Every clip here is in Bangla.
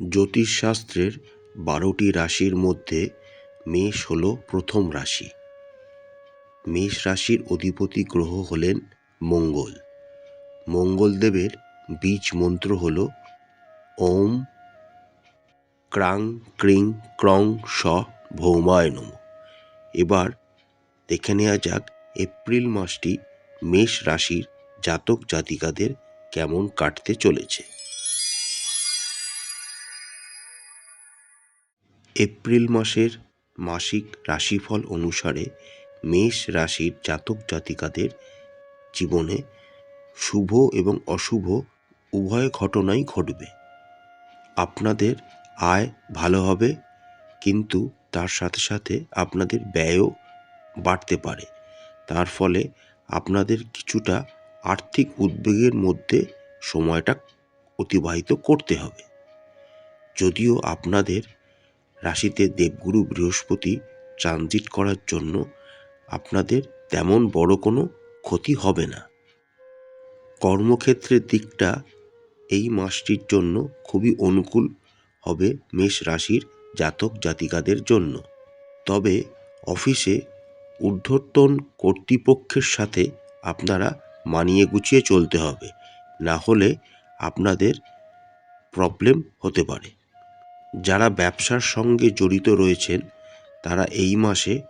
জ্যোতিষশাস্ত্রের বারোটি রাশির মধ্যে মেষ হল প্রথম রাশি। মেষ রাশির অধিপতি গ্রহ হলেন মঙ্গল। মঙ্গলদেবের বীজ মন্ত্র হল ওম ক্রাং ক্রিং ক্রং স ভৌমায় নম। এবার দেখে নেওয়া যাক এপ্রিল মাসটি মেষ রাশির জাতক জাতিকাদের কেমন কাটতে চলেছে। এপ্রিল মাসের মাসিক রাশিফল অনুসারে মেষ রাশির জাতক জাতিকাদের জীবনে শুভ এবং অশুভ উভয় ঘটনাই ঘটবে। আপনাদের আয় ভালো হবে, কিন্তু তার সাথে সাথে আপনাদের ব্যয়ও বাড়তে পারে। তার ফলে আপনাদের কিছুটা আর্থিক উদ্বেগের মধ্যে সময়টা অতিবাহিত করতে হবে। যদিও আপনাদের রাশিতে দেবগুরু বৃহস্পতি ট্রানজিট করার জন্য আপনাদের তেমন বড় কোনো ক্ষতি হবে না। কর্মক্ষেত্রের দিকটা এই মাসটির জন্য খুবই অনুকূল হবে মেষ রাশির জাতক জাতিকাদের জন্য। তবে অফিসে ঊর্ধ্বতন কর্তৃপক্ষের সাথে আপনারা মানিয়ে গুছিয়ে চলতে হবে, না হলে আপনাদের প্রবলেম হতে পারে। যারা ব্যবসার সঙ্গে জড়িত রয়েছেন, তারা এই মাসে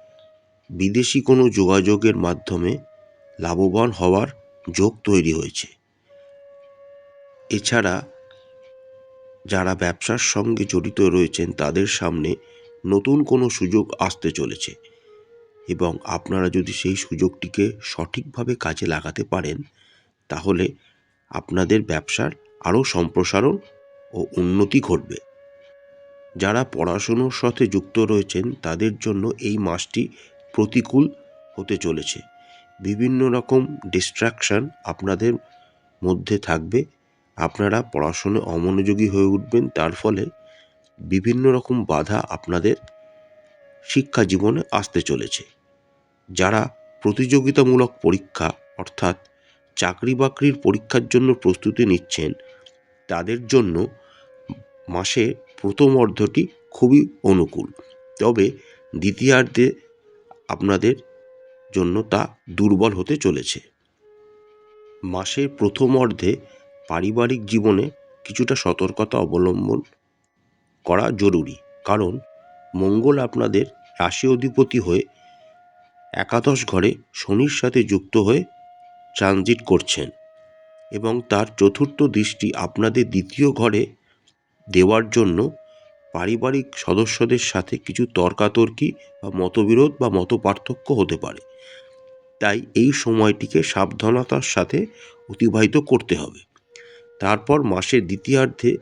বিদেশি কোনো যোগাযোগের মাধ্যমে লাভবান হওয়ার যোগ তৈরি হয়েছে। এছাড়া যারা ব্যবসার সঙ্গে জড়িত রয়েছেন, তাদের সামনে নতুন কোনো সুযোগ আসতে চলেছে এবং আপনারা যদি সেই সুযোগটিকে সঠিকভাবে কাজে লাগাতে পারেন, তাহলে আপনাদের ব্যবসার আরও সম্প্রসারণ ও উন্নতি ঘটবে। যারা পড়াশুনোর সাথে যুক্ত রয়েছেন, তাদের জন্য এই মাসটি প্রতিকূল হতে চলেছে। বিভিন্ন রকম ডিস্ট্রাকশান আপনাদের মধ্যে থাকবে। আপনারা পড়াশুনো অমনোযোগী হয়ে উঠবেন, তার ফলে বিভিন্ন রকম বাধা আপনাদের শিক্ষা জীবনে আসতে চলেছে। যারা প্রতিযোগিতামূলক পরীক্ষা, অর্থাৎ চাকরি বাকরির পরীক্ষার জন্য প্রস্তুতি নিচ্ছেন, তাদের জন্য মাসে প্রথম অর্ধটি খুবই অনুকূল। তবে দ্বিতীয়ার্ধে আপনাদের জন্য তা দুর্বল হতে চলেছে। মাসের প্রথম অর্ধে পারিবারিক জীবনে কিছুটা সতর্কতা অবলম্বন করা জরুরি। কারণ মঙ্গল আপনাদের রাশি অধিপতি হয়ে একাদশ ঘরে শনির সাথে যুক্ত হয়ে ট্রানজিট করছেন এবং তার চতুর্থ দৃষ্টি আপনাদের দ্বিতীয় ঘরে দেওয়ার জন্য পারিবারিক সদস্যদের সাথে কিছু তর্কাতর্কি বা মতবিরোধ বা মত পার্থক্য হতে পারে। তাই এই সময়টিকে সাবধানতার সাথে অতিবাহিত করতে হবে। তারপর মাসের দ্বিতীয়ার্ধে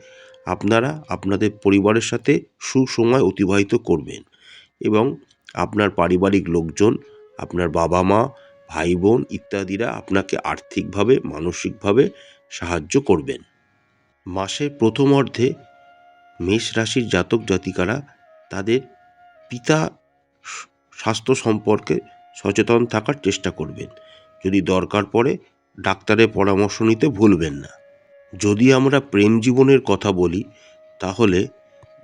আপনারা আপনাদের পরিবারের সাথে সুসময় অতিবাহিত করবেন এবং আপনার পারিবারিক লোকজন, আপনার বাবা মা ভাই বোন ইত্যাদিরা আপনাকে আর্থিকভাবে, মানসিকভাবে সাহায্য করবেন। মাসের প্রথম অর্ধে মেষ রাশির জাতক জাতিকারা তাদের পিতা স্বাস্থ্য সম্পর্কে সচেতন থাকার চেষ্টা করবেন। যদি দরকার পড়ে, ডাক্তারের পরামর্শ নিতে ভুলবেন না। যদি আমরা প্রেম জীবনের কথা বলি, তাহলে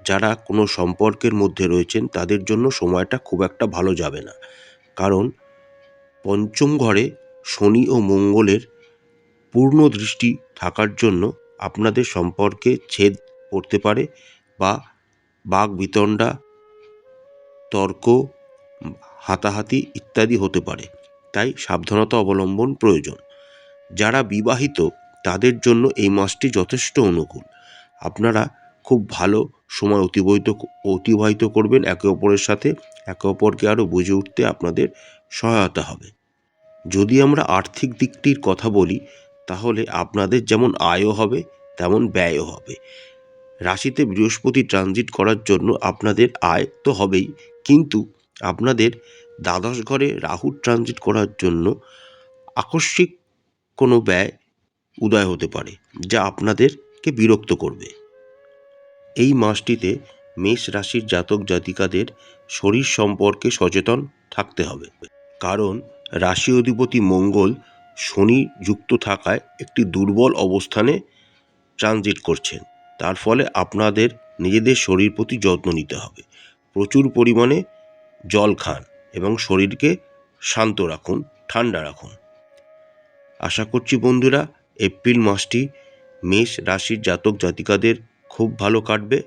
যারা কোনো সম্পর্কের মধ্যে রয়েছেন, তাদের জন্য সময়টা খুব একটা ভালো যাবে না। কারণ পঞ্চম ঘরে শনি ও মঙ্গলের পূর্ণ দৃষ্টি থাকার জন্য আপনাদের সম্পর্কে ছেদ পড়তে পারে বা বাঘ বিতণ্ডা, তর্ক, হাতাহাতি ইত্যাদি হতে পারে। তাই সাবধানতা অবলম্বন প্রয়োজন। যারা বিবাহিত, তাদের জন্য এই মাসটি যথেষ্ট অনুকূল। আপনারা খুব ভালো সময় অতিবাহিত অতিবাহিত করবেন একে অপরের সাথে। একে অপরকে আরও বুঝে উঠতে আপনাদের সহায়তা হবে। যদি আমরা আর্থিক দিকটির কথা বলি, তাহলে আপনাদের যেমন আয়ও হবে, তেমন ব্যয়ও হবে। রাশিতে বৃহস্পতি ট্রানজিট করার জন্য আপনাদের আয় তো হবেই। কিন্তু আপনাদের দ্বাদশ ঘরে রাহু ট্রানজিট করার জন্য আকস্মিক কোনো ব্যয় উদয় হতে পারে, যা আপনাদেরকে বিরক্ত করবে। এই মাসটিতে মেষ রাশির জাতক জাতিকাদের শরীর সম্পর্কে সচেতন থাকতে হবে, কারণ রাশি অধিপতি মঙ্গল শনি যুক্ত থাকায় একটি দুর্বল অবস্থানে ট্রানজিট করছেন। তার ফলে আপনাদের নিজেদের শরীর প্রতি যত্ন নিতে হবে। প্রচুর পরিমাণে জল খান এবং শরীরকে শান্ত রাখুন, ঠান্ডা রাখুন। আশা করছি বন্ধুরা, এপ্রিল মাসটি মেষ রাশির জাতক জাতিকাদের খুব ভালো কাটবে।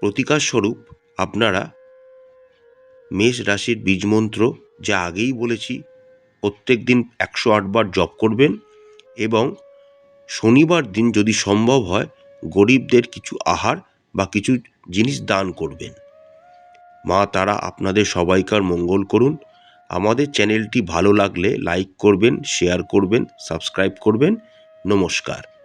প্রতিকার স্বরূপ আপনারা মেষ রাশির বীজমন্ত্র যা আগেই বলেছি প্রত্যেক দিন একশো আটবার জপ করবেন এবং শনিবার দিন যদি সম্ভব হয়, গরিবদের কিছু আহার বা কিছু জিনিস দান করবেন। মা তারা আপনাদের সবাইকার মঙ্গল করুন। আমাদের চ্যানেলটি ভালো লাগলে লাইক করবেন, শেয়ার করবেন, সাবস্ক্রাইব করবেন। নমস্কার।